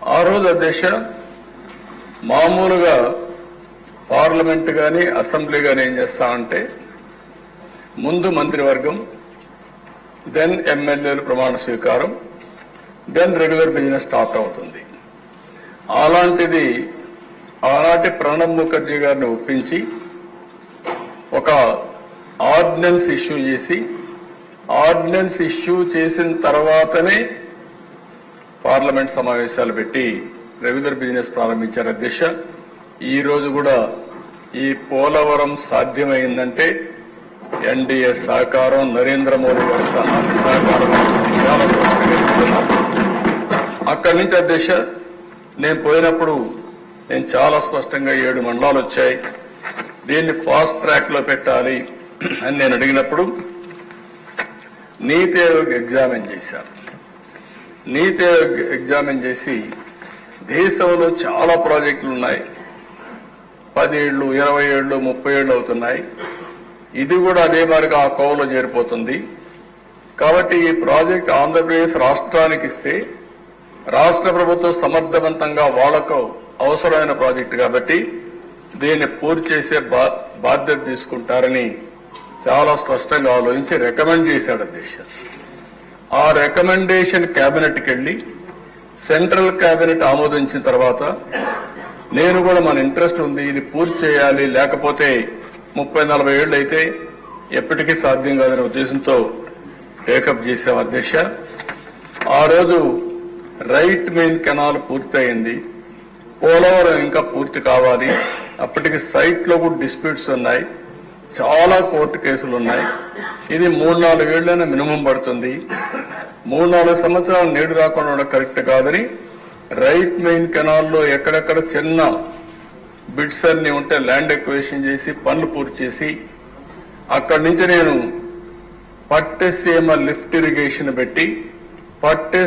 ఆ రోజు అధ్యక్ష మామూలుగా పార్లమెంట్ కానీ అసెంబ్లీ కానీ ఏం చేస్తా అంటే ముందు మంత్రివర్గం దెన్ ఎమ్మెల్యేలు ప్రమాణ స్వీకారం దెన్ రెగ్యులర్ బిజినెస్ స్టార్ట్ అవుతుంది. అలాంటిది ఆనాటి ప్రణబ్ ముఖర్జీ గారిని ఒప్పించి ఒక ఆర్డినెన్స్ ఇష్యూ చేసి ఆర్డినెన్స్ ఇష్యూ చేసిన తర్వాతనే పార్లమెంట్ సమావేశాలు పెట్టి రెగ్యులర్ బిజినెస్ ప్రారంభించారు అధ్యక్ష. ఈ రోజు కూడా ఈ పోలవరం సాధ్యమైందంటే ఎన్డీఏ సహకారం నరేంద్ర మోదీ గారి సహకారం అక్కడి నుంచి అధ్యక్ష నేను పోయినప్పుడు నేను చాలా స్పష్టంగా ఏడు మండలాలు వచ్చాయి. దీన్ని ఫాస్ట్ ట్రాక్లో పెట్టాలి అని నేను అడిగినప్పుడు నీతి ఆయోగ్ ఎగ్జామిన్ చేశారు. నీతి ఎగ్జామిన్ చేసి దేశంలో చాలా ప్రాజెక్టులు ఉన్నాయి. పది ఏళ్ళు ఇరవై ఏళ్ళు ముప్పై ఏళ్ళు అవుతున్నాయి. ఇది కూడా అదే మాదిరిగా ఆ కోవలో చేరిపోతుంది. కాబట్టి ఈ ప్రాజెక్ట్ ఆంధ్రప్రదేశ్ రాష్ట్రానికి ఇస్తే రాష్ట్ర ప్రభుత్వం సమర్థవంతంగా వాళ్ళకు అవసరమైన ప్రాజెక్టు కాబట్టి దీన్ని పూర్తి చేసే బా- బాధ్యత తీసుకుంటారని చాలా స్పష్టంగా ఆలోచించి రికమెండ్ చేశాడు అధ్యక్ష. ఆ రికమెండేషన్ కేబినెట్కి వెళ్ళి సెంట్రల్ కేబినెట్ ఆమోదించిన తర్వాత నేను కూడా మన ఇంట్రెస్ట్ ఉంది ఇది పూర్తి చేయాలి లేకపోతే ముప్పై నలభై ఏళ్ళు అయితే ఎప్పటికీ సాధ్యం కాదనే ఉద్దేశంతో టేకప్ చేశాం అధ్యక్ష. ఆ రోజు రైట్ మెయిన్ కెనాల్ పూర్తయింది పోలవరం ఇంకా పూర్తి కావాలి అప్పటికి సైట్లో కూడా డిస్ప్యూట్స్ ఉన్నాయి. చాలా కోర్టు కేసులు ఉన్నాయి. ఇది మూడు నాలుగు నాలుగేళ్ళైనా మినిమం పడుతుంది. మూడు నాలుగు సంవత్సరాలు నీడు రాకుండా ఉండడం కరెక్ట్ కాదని రైట్ మెయిన్ కెనాల్లో ఎక్కడెక్కడ చిన్న బిడ్స్ అన్ని ఉంటే ల్యాండ్ ఎక్వేషన్ చేసి పనులు పూర్తి చేసి అక్కడి నుంచి నేను పట్టెసీమ లిఫ్ట్ ఇరిగేషన్ పెట్టి పట్టె